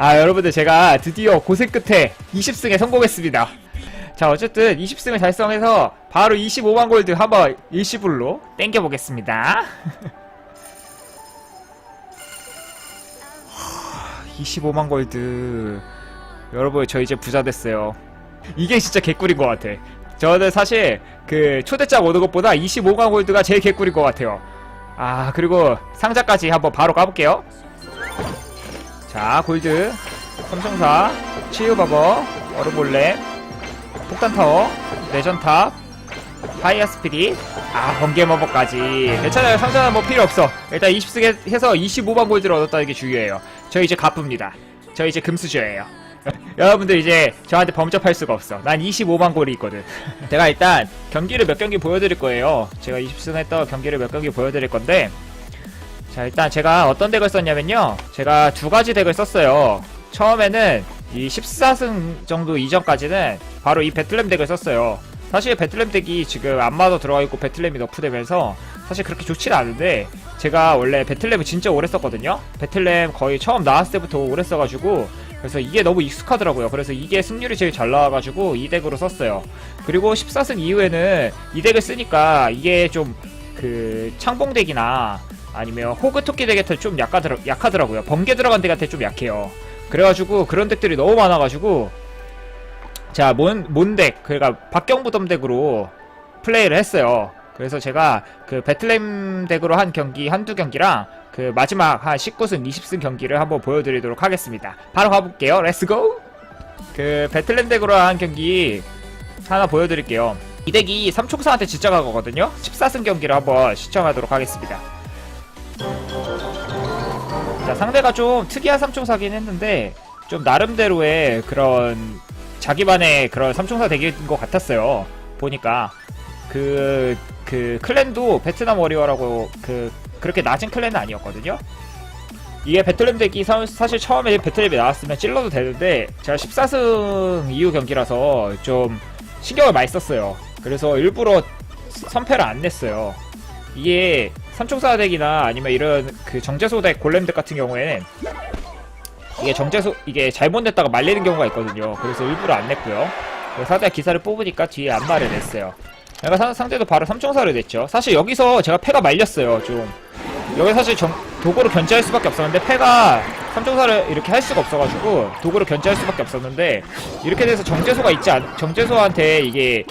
아 여러분들 제가 드디어 고생 끝에 20승에 성공했습니다. 자 어쨌든 20승을 달성해서 바로 25만 골드 한번 일시불로 땡겨보겠습니다. 25만 골드. 여러분 저 이제 부자 됐어요. 이게 진짜 개꿀인 것 같아. 저는 사실 그 초대장 오는 것보다 25만 골드가 제일 개꿀인 것 같아요. 아 그리고 상자까지 한번 바로 가볼게요 자 골드. 삼성사. 치유바버 얼음볼렘 폭탄타워. 레전탑. 파이어 스피릿 아 번개마법까지. 괜찮아요. 상자는 뭐 필요 없어. 일단 20승 해서 25만 골드를 얻었다는 게 중요해요. 저 이제 가쁩니다. 저 이제 금수저예요. 여러분들 이제 저한테 범접할 수가 없어. 난 25만 골이 있거든. 제가 일단 경기를 몇 경기 보여드릴 거예요. 제가 20승 했던 경기를 몇 경기 보여드릴 건데 자 일단 제가 어떤 덱을 썼냐면요. 제가 두 가지 덱을 썼어요. 처음에는 이 14승 정도 이전까지는 바로 이 배틀램 덱을 썼어요. 사실 배틀램 덱이 지금 안마도 들어가 있고 배틀램이 너프되면서 사실 그렇게 좋지는 않은데 제가 원래 배틀램을 진짜 오래 썼거든요. 배틀램 거의 처음 나왔을 때부터 오래 써가지고 그래서 이게 너무 익숙하더라고요. 그래서 이게 승률이 제일 잘 나와가지고 이 덱으로 썼어요. 그리고 14승 이후에는 이 덱을 쓰니까 이게 좀 그 창봉 덱이나 아니면 호그 토끼 덱한테 좀 약하더라, 약하더라고요. 번개 들어간 덱한테 좀 약해요. 그래가지고 그런 덱들이 너무 많아가지고 자, 몬, 몬덱, 그러니까 박경부덤 덱으로 플레이를 했어요. 그래서 제가 그 배틀램 덱으로 한 경기, 한두 경기랑 그 마지막 한 19승, 20승 경기를 한번 보여드리도록 하겠습니다. 바로 가볼게요. 렛츠고! 그 배틀램 덱으로 한 경기 하나 보여드릴게요. 이 덱이 삼총사한테 진짜 가거든요. 14승 경기를 한번 시청하도록 하겠습니다. 자, 상대가 좀 특이한 삼총사긴 했는데 좀 나름대로의 그런 자기만의 그런 삼총사 덱인 것 같았어요. 보니까 그, 그 클랜도 베트남 워리어라고 그 그렇게 낮은 클랜은 아니었거든요. 이게 배틀램 덱이 사, 사실 처음에 배틀램이 나왔으면 찔러도 되는데 제가 14승 이후 경기라서 좀 신경을 많이 썼어요. 그래서 일부러 선패를 안 냈어요. 이게 삼총사 덱이나 아니면 이런 그 정제소 덱 골렘 덱 같은 경우에는 이게 정제소 이게 잘못 냈다가 말리는 경우가 있거든요. 그래서 일부러 안 냈고요. 그래서 상대가 기사를 뽑으니까 뒤에 안마를 냈어요. 내가 상, 상대도 바로 삼총사를 냈죠. 사실 여기서 제가 패가 말렸어요. 좀 여기 사실 정, 도구로 견제할 수밖에 없었는데 패가 삼총사를 이렇게 할 수가 없어가지고 도구로 견제할 수밖에 없었는데 이렇게 돼서 정제소가 있지 않 정제소한테 이게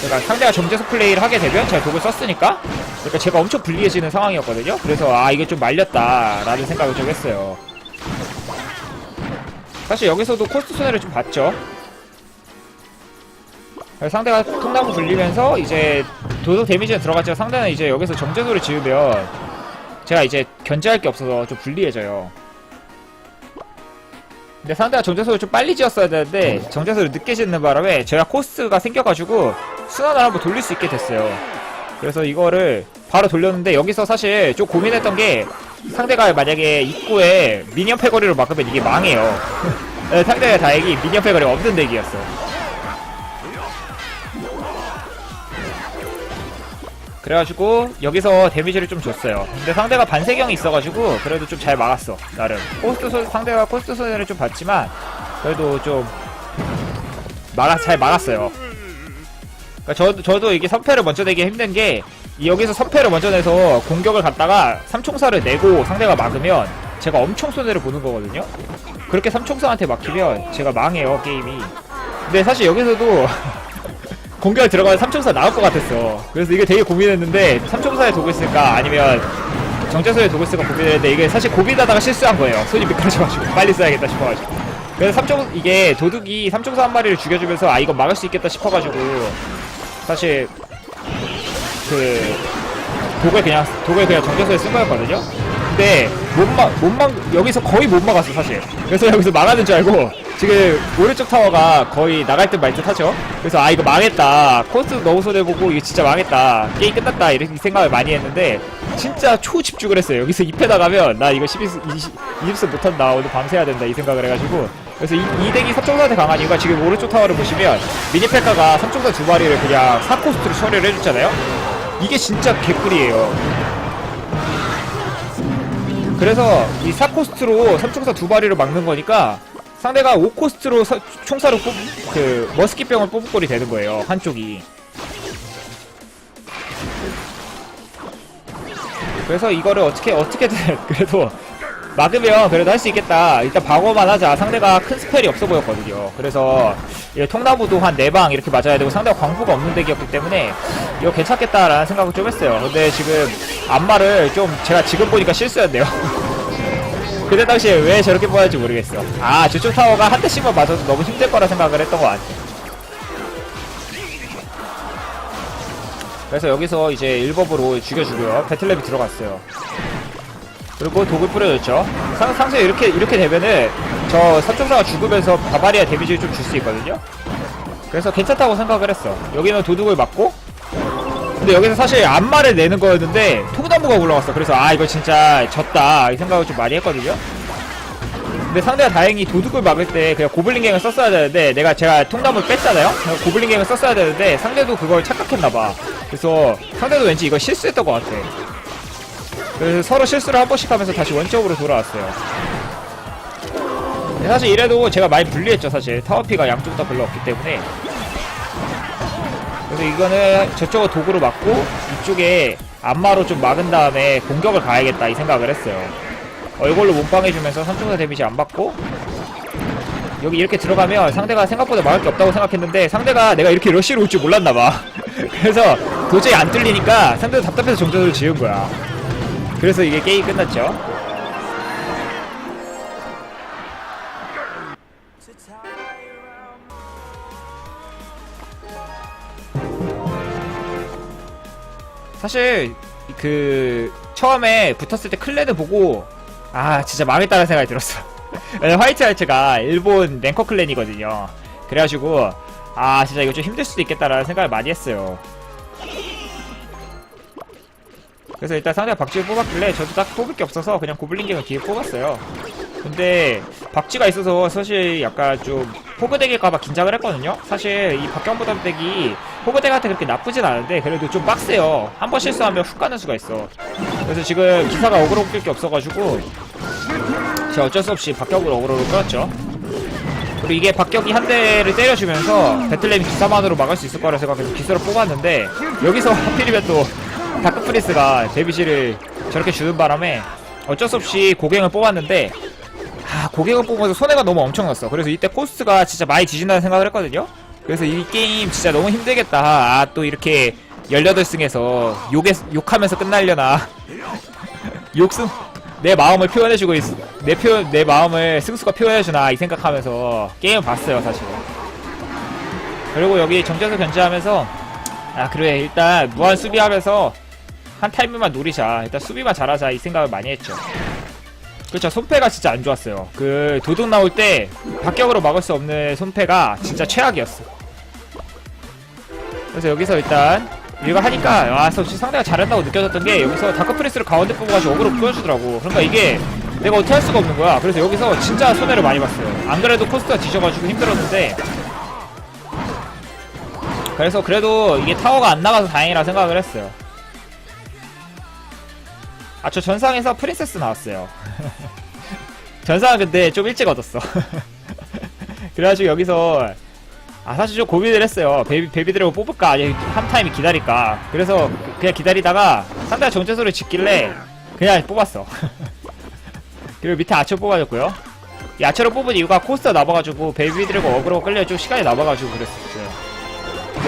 그러니까 상대가 정제소 플레이를 하게 되면 제가 독을 썼으니까 그러니까 제가 엄청 불리해지는 상황이었거든요. 그래서 아 이게 좀 말렸다라는 생각을 좀 했어요. 사실 여기서도 코스트 손해를 좀 봤죠. 상대가 통나무 굴리면서 이제 도덕 데미지는 들어갔지만 상대는 이제 여기서 정제소를 지으면 제가 이제 견제할 게 없어서 좀 불리해져요. 근데 상대가 정제소를 좀 빨리 지었어야 되는데 정제소를 늦게 짓는 바람에 제가 코스가 생겨가지고 순환을 한번 돌릴 수 있게 됐어요. 그래서 이거를 바로 돌렸는데 여기서 사실 좀 고민했던 게 상대가 만약에 입구에 미니언 패거리로 막으면 이게 망해요. 네, 상대가 다행히 미니언 패거리가 없는 덱이었어. 그래가지고 여기서 데미지를 좀 줬어요. 근데 상대가 반세경이 있어가지고 그래도 좀 잘 막았어 나름. 코스트 손 상대가 코스트 손해를 좀 봤지만 그래도 좀 막아 잘 막았어요. 그러니까 저, 저도 이게 선패를 먼저 내기 힘든 게 이- 여기서 선패를 먼저 내서 공격을 갔다가 삼총사를 내고 상대가 막으면 제가 엄청 손해를 보는 거거든요. 그렇게 삼총사한테 막히면 제가 망해요 게임이. 근데 사실 여기서도 공격 들어가면 삼총사 나올 것 같았어. 그래서 이게 되게 고민했는데 삼총사에 도구 쓸까 아니면 정제소에 도구 쓸까 고민했는데 이게 사실 고민하다가 실수한 거예요. 손이 미끄러져가지고 빨리 써야겠다 싶어가지고. 그래서 삼총 이게 도둑이 삼총사 한 마리를 죽여주면서 아 이거 막을 수 있겠다 싶어가지고 사실 그 독을 그냥 독을 그냥 정제소에 쓴 거였거든요. 근데 못막못막 여기서 거의 못 막았어 사실. 그래서 여기서 막았는 줄 알고 지금 오른쪽 타워가 거의 나갈 듯 말 듯 하죠. 그래서 아 이거 망했다. 코스트 너무 손해보고 이거 진짜 망했다. 게임 끝났다 이렇게 생각을 많이 했는데 진짜 초 집중을 했어요. 여기서 2패 나가면 나 이거 12스 20, 20스 못한다. 오늘 밤새야 된다 이 생각을 해가지고 그래서 이, 이 덱이 삼총사한테 강한 이유가 지금 오른쪽 타워를 보시면 미니페카가 삼총사 두 마리를 그냥 4코스트로 처리를 해줬잖아요. 이게 진짜 개꿀이에요. 그래서 이 4코스트로 삼총사 두 마리를 막는 거니까 상대가 5코스트로 서- 총사로 뽑, 그, 머스킷병을 뽑을 꼴이 되는 거예요. 한쪽이. 그래서 이거를 어떻게, 어떻게든, 그래도, 막으면 그래도 할 수 있겠다. 일단 방어만 하자. 상대가 큰 스펠이 없어 보였거든요. 그래서, 이 통나무도 한 4방 이렇게 맞아야 되고 상대가 광부가 없는 덱이었기 때문에 이거 괜찮겠다라는 생각을 좀 했어요. 근데 지금 안마를 좀 제가 지금 보니까 실수였네요. 그때 당시에 왜 저렇게 뽑았는지 모르겠어. 아, 저쪽 타워가 한 대씩만 맞아도 너무 힘들 거라 생각을 했던 것 같아. 그래서 여기서 이제 1법으로 죽여주고요. 배틀랩이 들어갔어요. 그리고 독을 뿌려줬죠. 상, 상세 이렇게, 이렇게 되면은 저 삼총사가 죽으면서 바바리아 데미지를 좀 줄 수 있거든요. 그래서 괜찮다고 생각을 했어. 여기는 도둑을 맞고 근데 여기서 사실 안마를 내는 거였는데 통나무가 올라왔어. 그래서 아 이거 진짜 졌다 이 생각을 좀 많이 했거든요. 근데 상대가 다행히 도둑을 막을 때 그냥 고블린 갱을 썼어야 되는데 내가 제가 통나무를 뺐잖아요. 그래서 고블린 갱을 썼어야 되는데 상대도 그걸 착각했나봐. 그래서 상대도 왠지 이거 실수했던 것 같아. 그래서 서로 실수를 한 번씩 하면서 다시 원점으로 돌아왔어요. 사실 이래도 제가 많이 불리했죠 사실 타워피가 양쪽 다 별로 없기 때문에 그래서 이거는 저쪽을 도구로 막고 이쪽에 안마로 좀 막은 다음에 공격을 가야겠다 이 생각을 했어요. 얼굴로 몸빵해주면서 삼총사 데미지 안 받고 여기 이렇게 들어가면 상대가 생각보다 막을 게 없다고 생각했는데 상대가 내가 이렇게 러쉬로 올 줄 몰랐나봐. 그래서 도저히 안 뚫리니까 상대도 답답해서 정전을 지은 거야. 그래서 이게 게임이 끝났죠. 사실 그 처음에 붙었을 때 클랜을 보고 아 진짜 망했다는 생각이 들었어. 화이트 하이트가 일본 랭커 클랜이거든요. 그래가지고 아 진짜 이거 좀 힘들 수도 있겠다라는 생각을 많이 했어요. 그래서 일단 상대가 박쥐를 뽑았길래 저도 딱 뽑을 게 없어서 그냥 고블린 갱을 뒤에 뽑았어요. 근데 박쥐가 있어서 사실 약간 좀 호그덱일까봐 긴장을 했거든요. 사실 이 박경보담 덱이 호그덱한테 그렇게 나쁘진 않은데 그래도 좀 빡세요. 한 번 실수하면 훅 가는 수가 있어. 그래서 지금 기사가 어그로 끌게 없어가지고 제가 어쩔 수 없이 박격으로 어그로를 끌었죠. 그리고 이게 박격이 한 대를 때려주면서 배틀램이 기사만으로 막을 수 있을 거라 생각해서 기사를 뽑았는데 여기서 하필이면 또 다크프리스가 데뷔시를 저렇게 주는 바람에 어쩔 수 없이 고갱을 뽑았는데 아 고갱을 뽑으면서 손해가 너무 엄청났어. 그래서 이때 코스트가 진짜 많이 뒤진다는 생각을 했거든요. 그래서 이 게임 진짜 너무 힘들겠다. 아 또 이렇게 18승에서 욕에, 욕하면서 끝날려나. 욕승 내 마음을 표현해주고 있, 내 표현 내 마음을 승수가 표현해주나 이 생각하면서 게임을 봤어요 사실. 그리고 여기 정전수 견제하면서 아 그래 일단 무한 수비하면서 한 타이밍만 노리자. 일단 수비만 잘하자 이 생각을 많이 했죠 그렇죠. 손패가 진짜 안 좋았어요. 그 도둑 나올 때 박격으로 막을 수 없는 손패가 진짜 최악이었어. 그래서 여기서 일단 이거 하니까 와 역시 상대가 잘한다고 느껴졌던 게 여기서 다크프리스를 가운데 뽑아가지고 어그로 보여주더라고. 그러니까 이게 내가 어떻게 할 수가 없는 거야. 그래서 여기서 진짜 손해를 많이 봤어요. 안 그래도 코스트가 뒤져가지고 힘들었는데. 그래서 그래도 이게 타워가 안 나가서 다행이라 생각을 했어요. 아, 저 전상에서 프린세스 나왔어요. 전상은 근데 좀 일찍 얻었어. 그래가지고 여기서, 아, 사실 좀 고민을 했어요. 베이비, 베이비드래곤 뽑을까? 아니, 한 타임 기다릴까? 그래서 그냥 기다리다가 상대가 정체소를 짓길래 그냥 뽑았어. 그리고 밑에 아처 뽑아줬고요. 이 아처를 뽑은 이유가 코스터 남아가지고 베이비드래곤 어그로 끌려 좀 시간이 남아가지고 그랬었어요.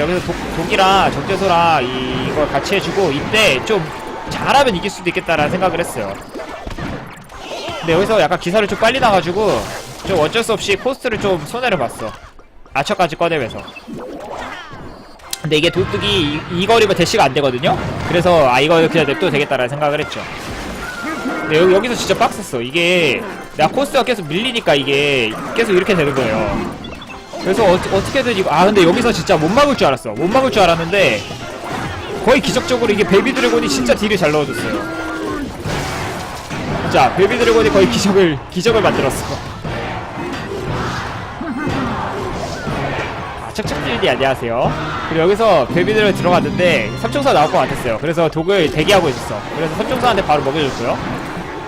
여기서 독, 독이랑 적재소랑 이- 이걸 같이 해주고 이때 좀 잘하면 이길 수도 있겠다라는 생각을 했어요. 근데 여기서 약간 기사를 좀 빨리 나가지고 좀 어쩔 수 없이 코스트를 좀 손해를 봤어. 아처까지 꺼내면서. 근데 이게 도둑이 이, 이 거리면 대시가 안 되거든요? 그래서 아 이거 그냥 냅둬도 되겠다라는 생각을 했죠. 근데 여기, 여기서 진짜 빡셌어. 이게 내가 코스트가 계속 밀리니까 이게 계속 이렇게 되는 거예요. 그래서 어, 어떻게든 이거 아 근데 여기서 진짜 못 막을 줄 알았어 못 막을 줄 알았는데 거의 기적적으로 이게 베이비 드래곤이 진짜 딜을 잘 넣어줬어요 자 베이비 드래곤이 거의 기적을 기적을 만들었어 아 척척질디 안녕하세요 그리고 여기서 베이비 드래곤 들어갔는데 삼총사 나올 것 같았어요 그래서 독을 대기하고 있었어 그래서 삼총사한테 바로 먹여줬고요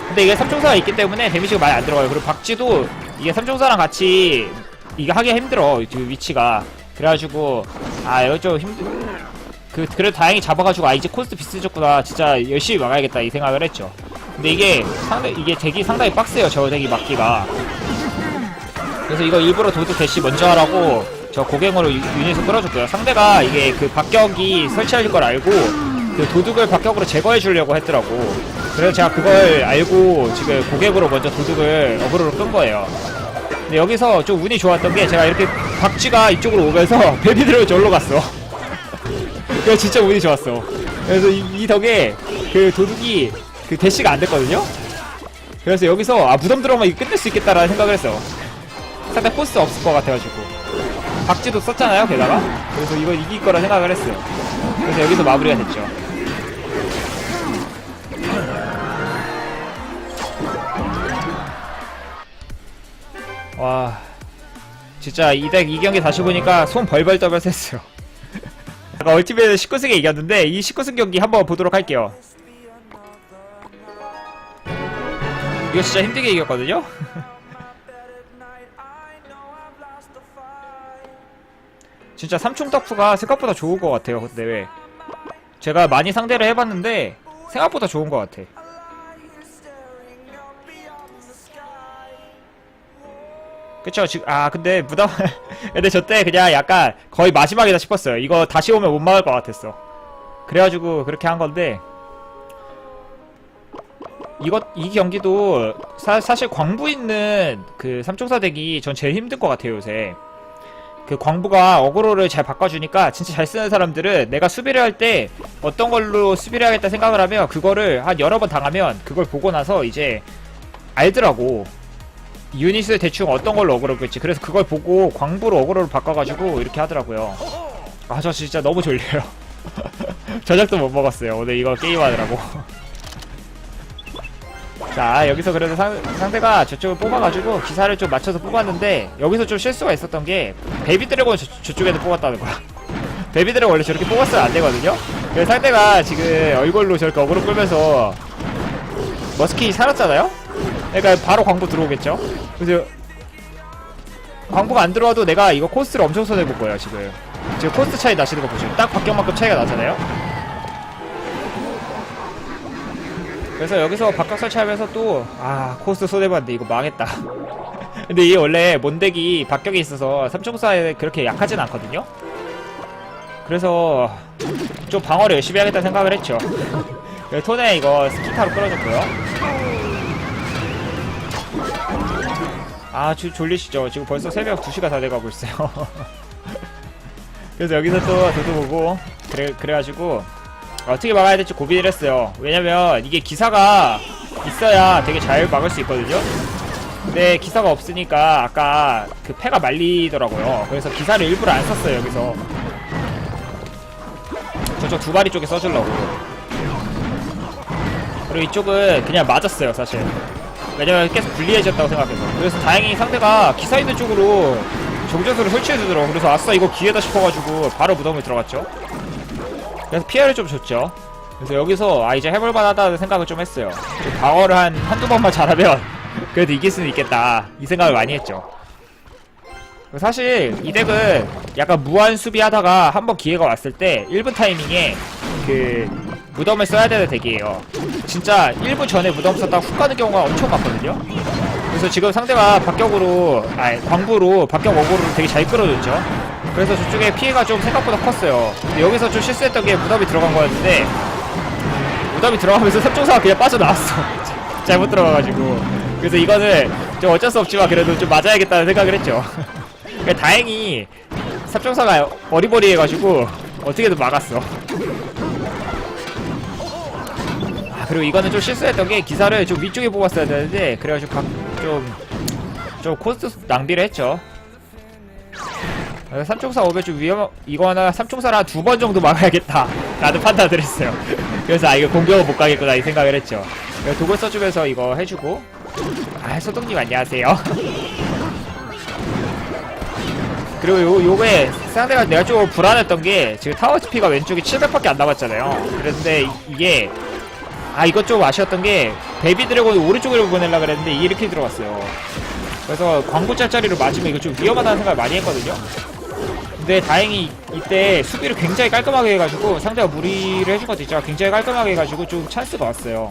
근데 이게 삼총사가 있기 때문에 데미지가 많이 안 들어가요. 그리고 박쥐도 이게 삼총사랑 같이 이게 하기 힘들어. 그 위치가. 그래가지고 아 이거 좀 힘들. 그 그래도 다행히 잡아가지고 아 이제 코스트 비슷해졌구나. 진짜 열심히 막아야겠다 이 생각을 했죠. 근데 이게 상대 이게 덱이 상당히 빡세요. 저 덱이 막기가. 그래서 이거 일부러 도드 대시 먼저 하라고 저 고갱으로 유- 유닛을 끌어줬고요. 상대가 이게 그 박격이 설치할 걸 알고 그 도둑을 박격으로 제거해 주려고 했더라고. 그래서 제가 그걸 알고 지금 고객으로 먼저 도둑을 어그로로 끈 거예요. 근데 여기서 좀 운이 좋았던 게 제가 이렇게 박쥐가 이쪽으로 오면서 베비들을 절로 갔어. 그래서 진짜 운이 좋았어. 그래서 이, 이 덕에 그 도둑이 그 대시가 안 됐거든요. 그래서 여기서 아 무덤 들어오면 이거 끝낼 수 있겠다라는 생각을 했어. 상대 포스 없을 것 같아가지고 박쥐도 썼잖아요 게다가 그래서 이거 이길 거라 생각을 했어요 그래서 여기서 마무리가 됐죠 와 진짜 이덱 이 경기 다시 보니까 손 벌벌 떨면서 했어요 아까 얼티메트 19승에 이겼는데 이 19승 경기 한번 보도록 할게요. 이거 진짜 힘들게 이겼거든요? 진짜 삼총 덕후가 생각보다 좋은 것 같아요 왜 제가 많이 상대를 해봤는데 생각보다 좋은 것 같아 그쵸 지금 아 근데 무덤 근데 저 때 그냥 약간 거의 마지막이다 싶었어요. 이거 다시 오면 못 막을 것 같았어. 그래가지고 그렇게 한 건데 이것 이 경기도 사, 사실 광부 있는 그 삼총사 덱이 전 제일 힘든 것 같아요 요새. 그 광부가 어그로를 잘 바꿔주니까 진짜 잘 쓰는 사람들은 내가 수비를 할 때 어떤 걸로 수비를 하겠다 생각을 하면 그거를 한 여러 번 당하면 그걸 보고 나서 이제 알더라고 유닛을 대충 어떤 걸로 어그로 끌지. 그래서 그걸 보고 광부로 어그로를 바꿔가지고 이렇게 하더라고요. 아 저 진짜 너무 졸려요. 저녁도 못 먹었어요. 오늘 이거 게임하느라고. 자 여기서 그래도 상, 상대가 저쪽을 뽑아가지고 기사를 좀 맞춰서 뽑았는데 여기서 좀 실수가 있었던 게 베이비 드래곤 저, 저쪽에도 뽑았다는 거야. 베이비 드래곤 원래 저렇게 뽑았으면 안 되거든요? 그래서 상대가 지금 얼굴로 저렇게 어그로 끌면서 머스킷이 살았잖아요 그러니까 바로 광고 들어오겠죠? 그래서 광고가 안 들어와도 내가 이거 코스를 엄청 손해볼 거예요 지금. 지금 코스트 차이 나시는 거 보시면 딱 박격만큼 차이가 나잖아요? 그래서 여기서 바깥 설치하면서 또 아 코스 손해봤는데 이거 망했다. 근데 이게 원래 몬덱이 박격이 있어서 삼총사에 그렇게 약하진 않거든요? 그래서 좀 방어를 열심히 하겠다 생각을 했죠. 톤에 이거 스키카로 끌어줬고요 아 주, 졸리시죠 지금 벌써 새벽 2시가 다 돼가고 있어요 그래서 여기서 또 도도 보고 그래, 그래가지고 어떻게 막아야 될지 고민을 했어요. 왜냐면 이게 기사가 있어야 되게 잘 막을 수 있거든요. 근데 기사가 없으니까 아까 그 패가 말리더라고요. 그래서 기사를 일부러 안 썼어요, 여기서. 저쪽 두 마리 쪽에 써주려고. 그리고 이쪽은 그냥 맞았어요, 사실. 왜냐면 계속 불리해졌다고 생각해서. 그래서 다행히 상대가 기사 있는 쪽으로 정전소를 설치해주더라고. 그래서 아싸, 이거 기회다 싶어가지고 바로 무덤을 들어갔죠. 그래서 피해를 좀 줬죠. 그래서 여기서 아 이제 해볼만 하다는 생각을 좀 했어요. 좀 방어를 한 한두 번만 잘하면 그래도 이길 수는 있겠다 이 생각을 많이 했죠. 사실 이 덱은 약간 무한 수비하다가 한번 기회가 왔을 때 1분 타이밍에 그 무덤을 써야 되는 덱이에요. 진짜 1분 전에 무덤 썼다가 훅 가는 경우가 엄청 많거든요. 그래서 지금 상대가 박격으로 아니 광부로 박격 어그로를 되게 잘 끌어줬죠. 그래서 저쪽에 피해가 좀 생각보다 컸어요. 여기서 좀 실수했던 게 무덤이 들어간 거였는데 무덤이 들어가면서 삼총사가 그냥 빠져나왔어. 잘못 들어가가지고. 그래서 이거는 좀 어쩔 수 없지만 그래도 좀 맞아야겠다는 생각을 했죠. 그러니까 다행히 삼총사가 어리버리해가지고 어떻게든 막았어. 아 그리고 이거는 좀 실수했던 게 기사를 좀 위쪽에 뽑았어야 되는데 그래가지고 각 좀, 좀 코스트 낭비를 했죠. 아, 삼총사 오면 좀 위험, 이거는 삼총사를 한두번 정도 막아야겠다. 라는 판단을 했어요. 그래서 아, 이거 공격은 못 가겠구나, 이 생각을 했죠. 독을 써주면서 이거 해주고. 아, 소동님 안녕하세요. 그리고 요, 요게 상대가 내가 좀 불안했던 게 지금 타워 TP가 왼쪽에 700밖에 안 남았잖아요. 그런데 이- 이게 아 이것 좀 아쉬웠던 게 베이비 드래곤 오른쪽으로 보내려고 그랬는데 이렇게 들어갔어요. 그래서 광고 짤짜리로 맞으면 이거 좀 위험하다는 생각을 많이 했거든요. 근데 다행히 이때 수비를 굉장히 깔끔하게 해가지고 상대가 무리를 해준 것도 있죠. 굉장히 깔끔하게 해가지고 좀 찬스가 왔어요.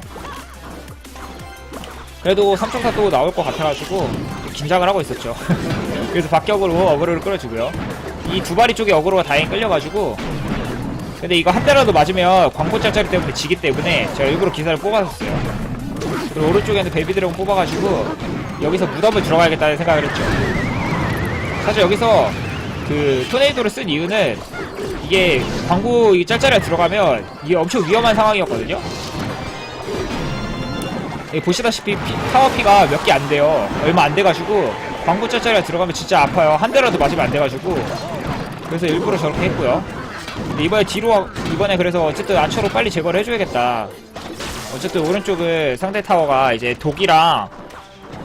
그래도 3점사 또 나올 것 같아가지고 긴장을 하고 있었죠. 그래서 박격으로 어그로를 끌어주고요. 이두 마리 쪽에 어그로가 다행히 끌려가지고 근데 이거 한 대라도 맞으면 광고 짤짜리 때문에 지기 때문에 제가 일부러 기사를 뽑아줬어요. 그리고 오른쪽에는 베이비 드래곤 뽑아가지고 여기서 무덤을 들어가야겠다는 생각을 했죠. 사실 여기서 그 토네이도를 쓴 이유는 이게 광고 이 짤짤이가 들어가면 이게 엄청 위험한 상황이었거든요. 예, 보시다시피 피, 타워 피가 몇 개 안 돼요. 얼마 안 돼가지고 광고 짤짤이가 들어가면 진짜 아파요. 한 대라도 맞으면 안 돼가지고 그래서 일부러 저렇게 했고요. 근데 이번에 뒤로 와- 이번에 그래서 어쨌든 아처로 빨리 제거를 해줘야겠다. 어쨌든 오른쪽을 상대 타워가 이제 독이랑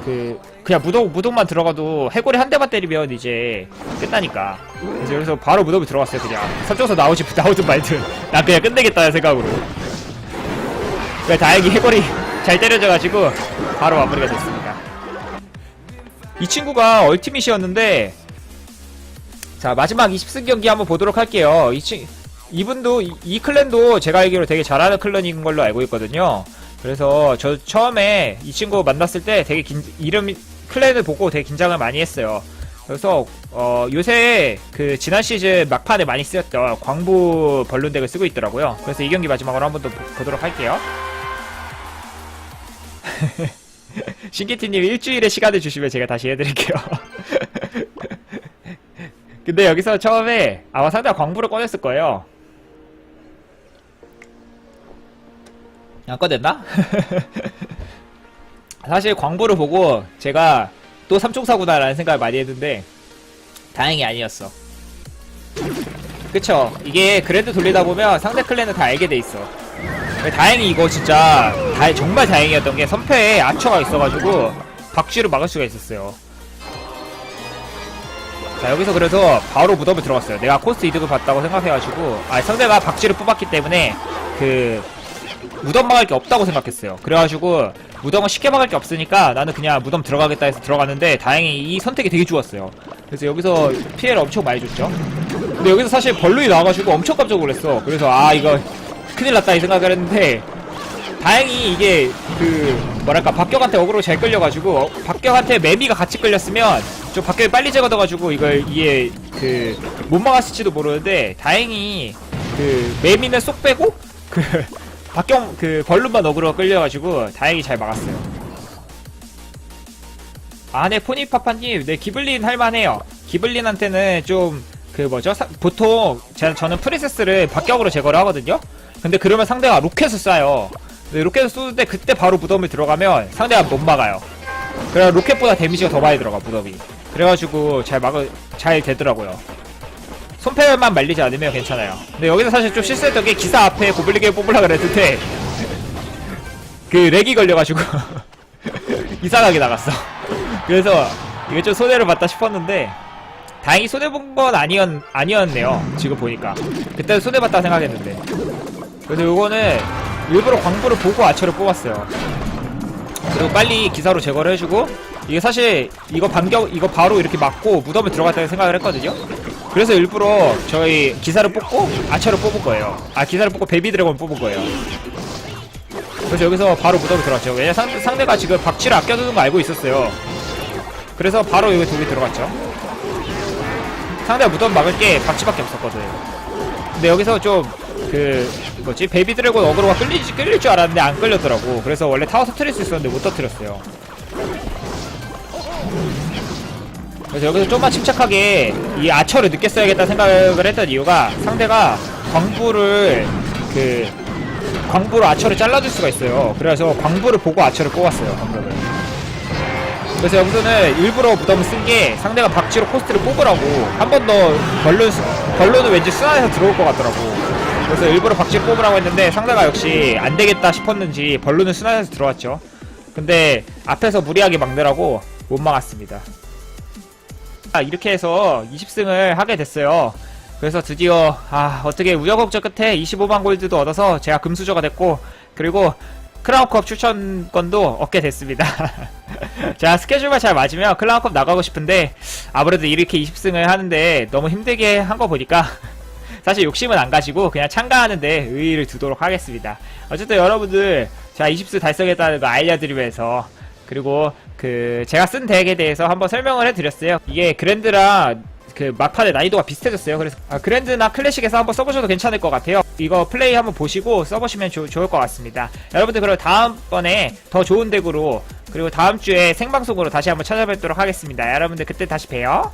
그 그냥 무덤 무덤만 들어가도 해골이 한 대만 때리면 이제 끝나니까. 그래서 여기서 바로 무덤이 들어갔어요 그냥. 삼정서 나오지 나오든 말든 난 그냥 끝내겠다는 생각으로. 그 다행히 해골이 잘 때려져가지고 바로 마무리가 됐습니다. 이 친구가 얼티밋이었는데 자 마지막 20승 경기 한번 보도록 할게요. 이 친, 이분도 이, 이 클랜도 제가 알기로 되게 잘하는 클랜인 걸로 알고 있거든요. 그래서 저 처음에 이 친구 만났을 때 되게 긴, 이름 클랜을 보고 되게 긴장을 많이 했어요. 그래서 어, 요새 그 지난 시즌 막판에 많이 쓰였던 광부 벌룬 덱을 쓰고 있더라고요. 그래서 이 경기 마지막으로 한 번 더 보- 보도록 할게요. 신기티님 일주일의 시간을 주시면 제가 다시 해드릴게요. 근데 여기서 처음에 아마 상대가 광부를 꺼냈을 거예요. 안 꺼냈나? 사실 광부를 보고 제가 또 삼총사구나라는 생각을 많이 했는데 다행히 아니었어. 그쵸? 이게 그랜드 돌리다 보면 상대 클랜은 다 알게 돼 있어. 다행히 이거 진짜 다, 정말 다행이었던 게 선패에 아처가 있어가지고 박쥐를 막을 수가 있었어요. 자 여기서 그래서 바로 무덤을 들어갔어요. 내가 코스트 이득을 봤다고 생각해가지고 아 상대가 박쥐를 뽑았기 때문에 그 무덤 막을 게 없다고 생각했어요. 그래가지고 무덤은 쉽게 막을 게 없으니까 나는 그냥 무덤 들어가겠다 해서 들어갔는데 다행히 이 선택이 되게 좋았어요. 그래서 여기서 피해를 엄청 많이 줬죠. 근데 여기서 사실 벌룬이 나와가지고 엄청 깜짝 놀랐어. 그래서 아 이거 큰일 났다 이 생각을 했는데 다행히 이게 그 뭐랄까 박격한테 어그로 잘 끌려가지고 어, 박격한테 매미가 같이 끌렸으면 좀 박격이 빨리 제거돼가지고 이걸 이게 그 못 막았을지도 모르는데 다행히 그 매미는 쏙 빼고 그 박경 그 벌룬만 어그로가 끌려가지고 다행히 잘 막았어요. 아 네 포니파파님 네 기블린 할만해요. 기블린한테는 좀 그 뭐죠 사- 보통 제, 저는 프리세스를 박격으로 제거를 하거든요. 근데 그러면 상대가 로켓을 쏴요. 로켓을 쏘는 데 그때 바로 무덤을 들어가면 상대가 못 막아요. 그래 로켓보다 데미지가 더 많이 들어가 무덤이. 그래가지고 잘 막을 잘 되더라고요. 손패만 말리지 않으면 괜찮아요. 근데 여기서 사실 좀 실수했던 게 기사 앞에 고블리게 뽑으려 그랬는데 그 렉이 걸려가지고 이상하게 나갔어. 그래서 이게 좀 손해를 봤다 싶었는데 다행히 손해 본 건 아니었 아니었네요. 지금 보니까 그때 손해 봤다 생각했는데 그래서 요거는 일부러 광부를 보고 아처를 뽑았어요. 그리고 빨리 기사로 제거를 해주고 이게 사실 이거 반격 이거 바로 이렇게 맞고 무덤에 들어갔다는 생각을 했거든요. 그래서 일부러 저희 기사를 뽑고 아처를 뽑은 거예요. 아 기사를 뽑고 베이비 드래곤 뽑은 거예요. 그래서 여기서 바로 무덤에 들어갔죠. 왜냐 상, 상대가 지금 박쥐를 아껴두는 거 알고 있었어요. 그래서 바로 여기 독이 들어갔죠. 상대가 무덤 막을 게 박쥐밖에 없었거든. 근데 여기서 좀 그 뭐지 베이비 드래곤 어그로가 끌리지 끌릴 줄 알았는데 안 끌렸더라고. 그래서 원래 타워 터트릴 수 있었는데 못 터트렸어요. 그래서 여기서 좀만 침착하게 이 아처를 늦게 써야겠다 생각을 했던 이유가 상대가 광부를 그 광부로 아처를 잘라줄 수가 있어요. 그래서 광부를 보고 아처를 뽑았어요. 방금은. 그래서 여기서는 일부러 무덤을 쓴 게 상대가 박쥐로 코스트를 뽑으라고 한 번 더 벌룬 벌룬은 왠지 순환해서 들어올 것 같더라고. 그래서 일부러 박쥐를 뽑으라고 했는데 상대가 역시 안 되겠다 싶었는지 벌룬은 순환해서 들어왔죠. 근데 앞에서 무리하게 막느라고 못 막았습니다. 아, 이렇게 해서 20승을 하게 됐어요. 그래서 드디어 아 어떻게 우여곡절 끝에 25만 골드도 얻어서 제가 금수저가 됐고 그리고 크라운컵 추천권도 얻게 됐습니다. 자, 스케줄만 잘 맞으면 클라운컵 나가고 싶은데, 아무래도 이렇게 20승을 하는데 너무 힘들게 한 거 보니까, 사실 욕심은 안 가지고 그냥 참가하는데 의의를 두도록 하겠습니다. 어쨌든 여러분들, 자, 20수 달성했다는 거 알려드리면서, 그리고 그, 제가 쓴 덱에 대해서 한번 설명을 해드렸어요. 이게 그랜드랑 그 막판의 난이도가 비슷해졌어요. 그래서 아, 그랜드나 클래식에서 한번 써보셔도 괜찮을 것 같아요. 이거 플레이 한번 보시고 써보시면 좋- 좋을 것 같습니다. 여러분들 그럼 다음번에 더 좋은 덱으로 그리고 다음 주에 생방송으로 다시 한번 찾아뵙도록 하겠습니다. 여러분들 그때 다시 봬요.